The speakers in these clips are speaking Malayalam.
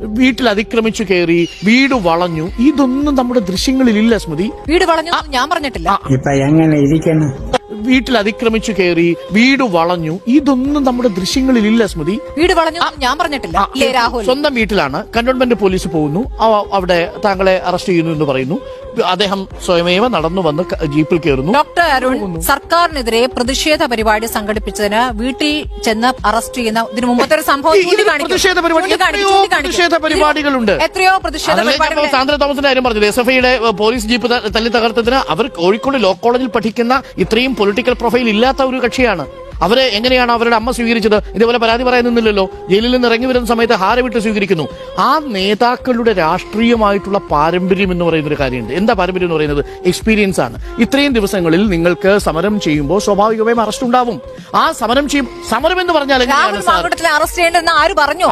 വീട്ടിൽ അതിക്രമിച്ചു കയറി വീട് വളഞ്ഞു. ഇതൊന്നും നമ്മുടെ ദൃശ്യങ്ങളിൽ ഇല്ല സ്മൃതി. വീട് വളഞ്ഞു എന്ന് ഞാൻ പറഞ്ഞിട്ടില്ല. ഇപ്പൊ എങ്ങനെ ഇരിക്കണം? വീട്ടിൽ അതിക്രമിച്ചു കയറി വീട് വളഞ്ഞു. ഇതൊന്നും നമ്മുടെ ദൃശ്യങ്ങളിൽ ഇല്ല സ്മൃതി. വീട് വളഞ്ഞു ഞാൻ പറഞ്ഞിട്ടില്ല. രാഹുൽ? സ്വന്തം വീട്ടിലാണ്. കന്റോൺമെന്റ് പോലീസ് പോകുന്നു. അവിടെ താങ്കളെ അറസ്റ്റ് ചെയ്യുന്നു എന്ന് പറയുന്നു. അദ്ദേഹം സ്വയമേവ നടന്നു വന്ന് ജീപ്പിൽ കയറുന്നു. ഡോക്ടർ അരുൺ സർക്കാരിനെതിരെ പ്രതിഷേധ പരിപാടി സംഘടിപ്പിച്ചതിന് വീട്ടിൽ ചെന്ന് അറസ്റ്റ് ചെയ്യുന്ന ഇതിനു മുമ്പത്തെ ഒരു സംഭവം. പ്രതിഷേധ പരിപാടികളുണ്ട്. എത്രയോ പ്രതിഷേധ പരിപാടികൾ. സാന്ദ്ര തോമസിന്റെ കാര്യം പറഞ്ഞത്. എസ് എഫ് ഐയുടെ പോലീസ് ജീപ്പ് തല്ലി തകർത്തതിന് അവർ കോഴിക്കോട് ലോ കോളേജിൽ പഠിക്കുന്ന ഇത്രയും പൊളിറ്റിക്കൽ പ്രൊഫൈൽ ഇല്ലാത്ത ഒരു കക്ഷിയാണ്. അവരെ എങ്ങനെയാണ് അവരുടെ അമ്മ സ്വീകരിച്ചത്? ഇതേപോലെ പരാതി പറയുന്നില്ലല്ലോ ജയിലിൽ നിന്ന് ഇറങ്ങി വരുന്ന സമയത്ത് ഹാര വിട്ട് സ്വീകരിക്കുന്നു. ആ നേതാക്കളുടെ രാഷ്ട്രീയമായിട്ടുള്ള പാരമ്പര്യം എന്ന് പറയുന്ന ഒരു കാര്യമുണ്ട്. എന്താ പാരമ്പര്യം എന്ന് പറയുന്നത്? എക്സ്പീരിയൻസ് ആണ്. ഇത്രയും ദിവസങ്ങളിൽ നിങ്ങൾക്ക് സമരം ചെയ്യുമ്പോൾ സ്വാഭാവികമായും അറസ്റ്റ് ഉണ്ടാവും. ആ സമരം ചെയ്യും. സമരം എന്ന് പറഞ്ഞാൽ അറസ്റ്റ് ചെയ്യേണ്ടതെന്ന് ആര് പറഞ്ഞു?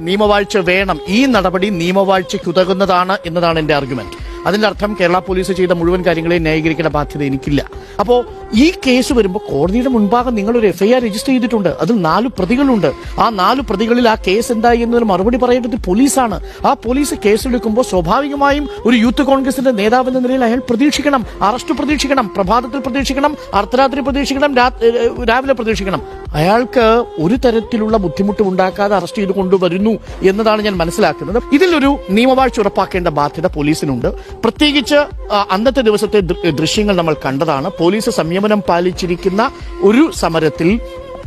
നിയമവാഴ്ച വേണം. ഈ നടപടി നിയമവാഴ്ചയ്ക്ക് ഉതകുന്നതാണ് എന്നതാണ് എന്റെ ആർഗ്യുമെന്റ് അതിന്റെ അർത്ഥം കേരള പോലീസ് ചെയ്ത മുഴുവൻ കാര്യങ്ങളെയും ന്യായീകരിക്കേണ്ട ബാധ്യത എനിക്കില്ല. അപ്പോ ഈ കേസ് വരുമ്പോൾ കോടതിയുടെ മുൻപാകെ നിങ്ങൾ ഒരു എഫ്ഐആർ രജിസ്റ്റർ ചെയ്തിട്ടുണ്ട്. അതിൽ നാല് പ്രതികളുണ്ട്. ആ നാല് പ്രതികളിൽ ആ കേസ് എന്തായി എന്നതിന് മറുപടി പറയേണ്ടത് പോലീസാണ്. ആ പോലീസ് കേസെടുക്കുമ്പോൾ സ്വാഭാവികമായും ഒരു യൂത്ത് കോൺഗ്രസിന്റെ നേതാവ് എന്ന നിലയിൽ അയാൾ പ്രതീക്ഷിക്കണം. അറസ്റ്റ് പ്രതീക്ഷിക്കണം. പ്രഭാതത്തിൽ പ്രതീക്ഷിക്കണം. അർദ്ധരാത്രി പ്രതീക്ഷിക്കണം. രാവിലെ പ്രതീക്ഷിക്കണം. അയാൾക്ക് ഒരു തരത്തിലുള്ള ബുദ്ധിമുട്ടും ഉണ്ടാക്കാതെ അറസ്റ്റ് ചെയ്ത് കൊണ്ടുവരുന്നു എന്നതാണ് ഞാൻ മനസ്സിലാക്കുന്നത്. ഇതിലൊരു നിയമവാഴ്ച ഉറപ്പാക്കേണ്ട ബാധ്യത പോലീസിനുണ്ട്. പ്രത്യേകിച്ച് അന്നത്തെ ദിവസത്തെ ദൃശ്യങ്ങൾ നമ്മൾ കണ്ടതാണ്. പോലീസ് സംയമനം പാലിച്ചിരിക്കുന്ന ഒരു സമരത്തിൽ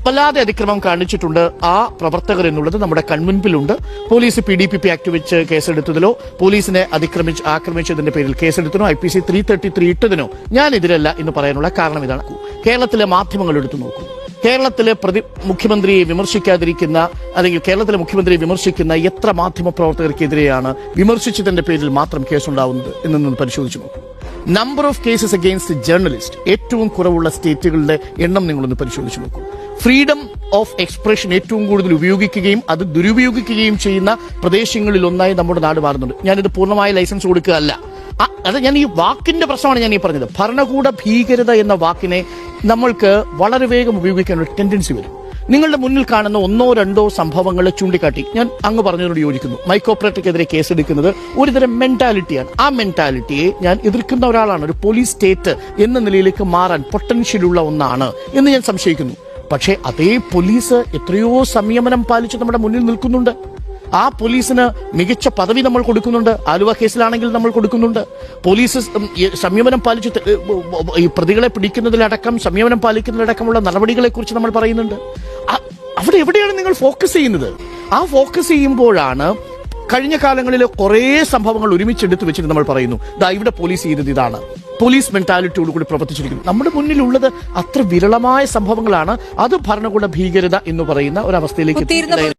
വല്ലാതെ അതിക്രമം കാണിച്ചിട്ടുണ്ട് ആ പ്രവർത്തകർ എന്നുള്ളത് നമ്മുടെ കൺമുൻപിലുണ്ട്. Police P D P P act വെച്ച് കേസെടുത്തതിലോ പോലീസിനെ അതിക്രമിച്ച് ആക്രമിച്ചതിന്റെ പേരിൽ കേസെടുത്തതിനോ I P C three thirty three ഇട്ടതിനോ ഞാൻ എതിരല്ല എന്ന് പറയാനുള്ള കാരണം ഇതാണ്. കേരളത്തിലെ മാധ്യമങ്ങൾ എടുത്തു നോക്കൂ. കേരളത്തിലെ പ്രതി മുഖ്യമന്ത്രിയെ വിമർശിക്കാതിരിക്കുന്ന അല്ലെങ്കിൽ കേരളത്തിലെ മുഖ്യമന്ത്രിയെ വിമർശിക്കുന്ന എത്ര മാധ്യമ പ്രവർത്തകർക്കെതിരെയാണ് വിമർശിച്ചതിന്റെ പേരിൽ മാത്രം കേസുണ്ടാവുന്നത് എന്നൊന്ന് പരിശോധിച്ചു നോക്കൂ. Number of cases against journalist ഏറ്റവും കുറവുള്ള സ്റ്റേറ്റുകളുടെ എണ്ണം നിങ്ങളൊന്ന് പരിശോധിച്ചു നോക്കൂ. ഫ്രീഡം ഓഫ് എക്സ്പ്രഷൻ ഏറ്റവും കൂടുതൽ ഉപയോഗിക്കുകയും അത് ദുരുപയോഗിക്കുകയും ചെയ്യുന്ന പ്രദേശങ്ങളിൽ ഒന്നായി നമ്മുടെ നാട് മാറുന്നുണ്ട്. ഞാനിത് പൂർണമായ ലൈസൻസ് കൊടുക്കുകയല്ല. അത് ഞാൻ ഈ വാക്കിന്റെ പ്രശ്നമാണ് ഞാൻ ഈ പറഞ്ഞത്. ഭരണകൂട ഭീകരത എന്ന വാക്കിനെ നമ്മൾക്ക് വളരെ വേഗം ഉപയോഗിക്കാനുള്ള ടെൻഡൻസി വരും. നിങ്ങളുടെ മുന്നിൽ കാണുന്ന ഒന്നോ രണ്ടോ സംഭവങ്ങൾ ചൂണ്ടിക്കാട്ടി. ഞാൻ അങ്ങ് പറഞ്ഞതിനോട് യോജിക്കുന്നു. മൈക്കോപ്രേറ്റർക്കെതിരെ കേസെടുക്കുന്നത് ഒരുതരം മെന്റാലിറ്റിയാണ് ആ മെന്റാലിറ്റിയെ ഞാൻ എതിർക്കുന്ന ഒരാളാണ്. ഒരു പോലീസ് സ്റ്റേറ്റ് എന്ന നിലയിലേക്ക് മാറാൻ പൊട്ടൻഷ്യൽ ഉള്ള ഒന്നാണ് എന്ന് ഞാൻ സംശയിക്കുന്നു. പക്ഷേ അതേ പോലീസ് എത്രയോ സംയമനം പാലിച്ച് നമ്മുടെ മുന്നിൽ നിൽക്കുന്നുണ്ട്. ആ പോലീസിന് മികച്ച പദവി നമ്മൾ കൊടുക്കുന്നുണ്ട്. ആലുവ കേസിലാണെങ്കിൽ നമ്മൾ കൊടുക്കുന്നുണ്ട്. പോലീസ് സംയമനം പാലിച്ച് പ്രതികളെ പിടിക്കുന്നതിലടക്കം സംയമനം പാലിക്കുന്നതിലടക്കമുള്ള നടപടികളെ കുറിച്ച് നമ്മൾ പറയുന്നുണ്ട്. അവിടെ എവിടെയാണ് നിങ്ങൾ ഫോക്കസ് ചെയ്യുന്നത്? ആ ഫോക്കസ് ചെയ്യുമ്പോഴാണ് കഴിഞ്ഞ കാലങ്ങളിൽ കുറേ സംഭവങ്ങൾ ഒരുമിച്ചെടുത്ത് വെച്ചിട്ട് നമ്മൾ പറയുന്നു ദാ ഇവിടെ പോലീസ് ചെയ്തത് ഇതാണ്. പോലീസ് മെന്റാലിറ്റിയോട് കൂടി പ്രവർത്തിച്ചിരിക്കുന്നു. നമ്മുടെ മുന്നിലുള്ളത് അത്ര വിരളമായ സംഭവങ്ങളാണ്. അത് ഭരണകൂട ഭീകരത എന്ന് പറയുന്ന ഒരവസ്ഥയിലേക്ക്